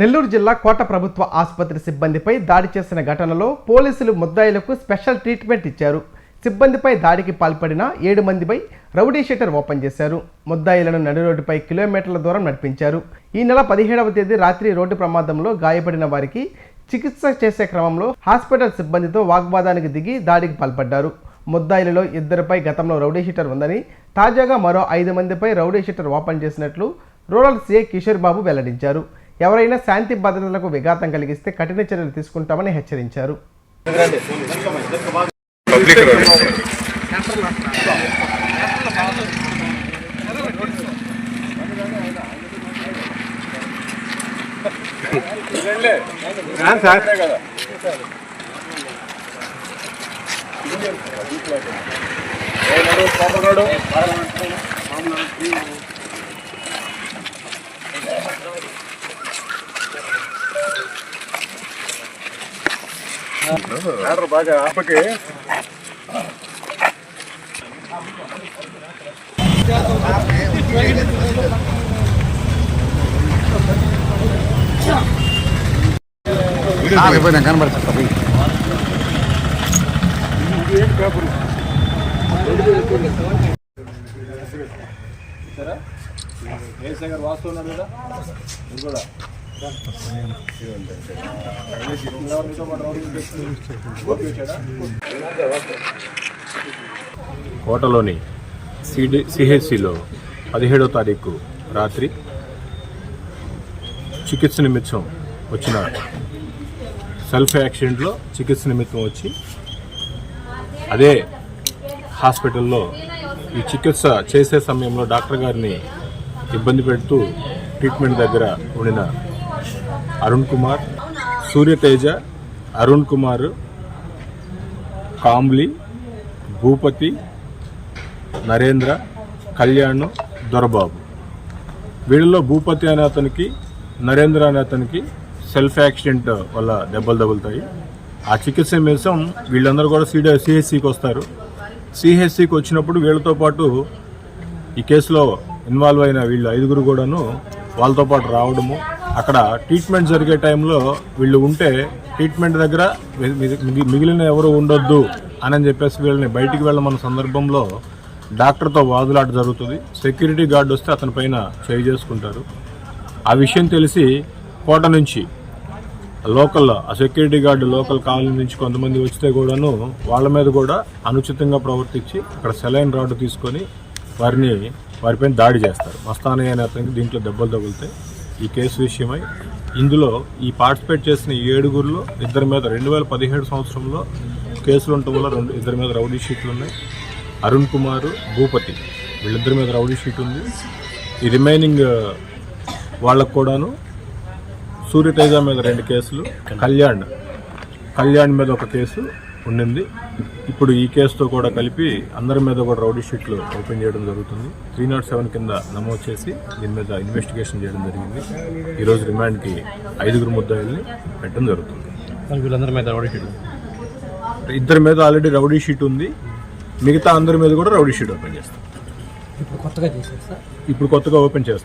నెల్లూరు జిల్లా కోట ప్రభుత్వ ఆసుపత్రి సిబ్బందిపై దాడి చేసిన ఘటనలో పోలీసులు ముద్దాయిలకు స్పెషల్ ట్రీట్మెంట్ ఇచ్చారు. సిబ్బందిపై దాడికి పాల్పడిన ఏడు మందిపై రౌడీ షీటర్ ఓపెన్ చేశారు. ముద్దాయిలను నడి రోడ్డుపై కిలోమీటర్ల దూరం నడిపించారు. ఈ నెల పదిహేడవ తేదీ రాత్రి రోడ్డు ప్రమాదంలో గాయపడిన వారికి చికిత్స చేసే క్రమంలో హాస్పిటల్ సిబ్బందితో వాగ్వాదానికి దిగి దాడికి పాల్పడ్డారు. ముద్దాయిలలో ఇద్దరిపై గతంలో రౌడీ షీటర్ ఉందని తాజాగా మరో ఐదు మందిపై రౌడీ షీటర్ ఓపెన్ చేసినట్లు రూరల్ సీఏ కిషోర్ బాబు వెల్లడించారు. ఎవరైనా శాంతి భద్రతలకు విఘాతం కలిగిస్తే కఠిన చర్యలు తీసుకుంటామని హెచ్చరించారు. పబ్లిక్ బాగా అప్పకి వాస్తు ఉన్నారు కదా ఇది కూడా కోటలోని సిడి సిహెచ్సిలో పదిహేడో తారీఖు రాత్రి చికిత్స నిమిత్తం వచ్చిన సెల్ఫ్ యాక్సిడెంట్లో చికిత్స నిమిత్తం వచ్చి అదే హాస్పిటల్లో ఈ చికిత్స చేసే సమయంలో డాక్టర్ గారిని ఇబ్బంది పెడుతూ ట్రీట్మెంట్ దగ్గర ఉండిన అరుణ్ కుమార్ సూర్యతేజ అరుణ్ కుమార్ కాంబ్లీ భూపతి నరేంద్ర కళ్యాణ్ దొరబాబు. వీళ్ళలో భూపతి అనే అతనికి నరేంద్ర అనే అతనికి సెల్ఫ్ యాక్సిడెంట్ వల్ల దెబ్బలు తగులుతాయి. ఆ చికిత్స మీసం వీళ్ళందరూ కూడా సిడ సిహెచ్సికి వస్తారు. సిహెచ్సికి వచ్చినప్పుడు వీళ్ళతో పాటు ఈ కేసులో ఇన్వాల్వ్ అయిన వీళ్ళు ఐదుగురు కూడాను వాళ్ళతో పాటు రావడము అక్కడ ట్రీట్మెంట్ జరిగే టైంలో వీళ్ళు ఉంటే ట్రీట్మెంట్ దగ్గర మిగిలిన ఎవరు ఉండొద్దు అని చెప్పేసి వీళ్ళని బయటికి వెళ్ళమన్న సందర్భంలో డాక్టర్తో వాదులాట జరుగుతుంది. సెక్యూరిటీ గార్డ్ వస్తే అతని పైన చేయి చేసుకుంటారు. ఆ విషయం తెలిసి కోట నుంచి లోకల్ ఆ సెక్యూరిటీ గార్డు లోకల్ కాలనీ నుంచి కొంతమంది వచ్చితే కూడాను వాళ్ళ మీద కూడా అనుచితంగా ప్రవర్తించి అక్కడ సెలైన్ రాడ్ తీసుకొని వారిని వారిపైన దాడి చేస్తారు. మస్తానయ్య అనే అతనికి దీంట్లో దెబ్బలు తగులుతాయి. ఈ కేసు విషయమై ఇందులో ఈ పార్టిసిపేట్ చేసిన ఈ ఏడుగురిలో ఇద్దరి మీద రెండు వేల పదిహేడు సంవత్సరంలో కేసులు ఉండటం వల్ల రెండు ఇద్దరి మీద రౌడీ షీట్లు ఉన్నాయి. అరుణ్ కుమార్ భూపతి వీళ్ళిద్దరి మీద రౌడీ షీట్ ఉంది. ఈ రిమైనింగ్ వాళ్ళకు కూడాను సూర్యతేజ మీద రెండు కేసులు కళ్యాణ్ కళ్యాణ్ మీద ఒక కేసు ఉండింది. ఇప్పుడు ఈ కేసుతో కూడా కలిపి అందరి మీద కూడా రౌడీ షీట్లు ఓపెన్ చేయడం జరుగుతుంది. త్రీ నాట్ సెవెన్ కింద నమోదు చేసి దీని మీద ఇన్వెస్టిగేషన్ చేయడం జరిగింది. ఈరోజు రిమాండ్కి ఐదుగురు ముద్దాయిల్ని పెట్టడం జరుగుతుంది. వీళ్ళందరి మీద రౌడీ షీట్ ఇద్దరి మీద ఆల్రెడీ రౌడీ షీట్ ఉంది. మిగతా అందరి మీద కూడా రౌడీ షీట్ ఓపెన్ చేస్తాం. ఇప్పుడు కొత్తగా ఇప్పుడు కొత్తగా ఓపెన్ చేస్తాం.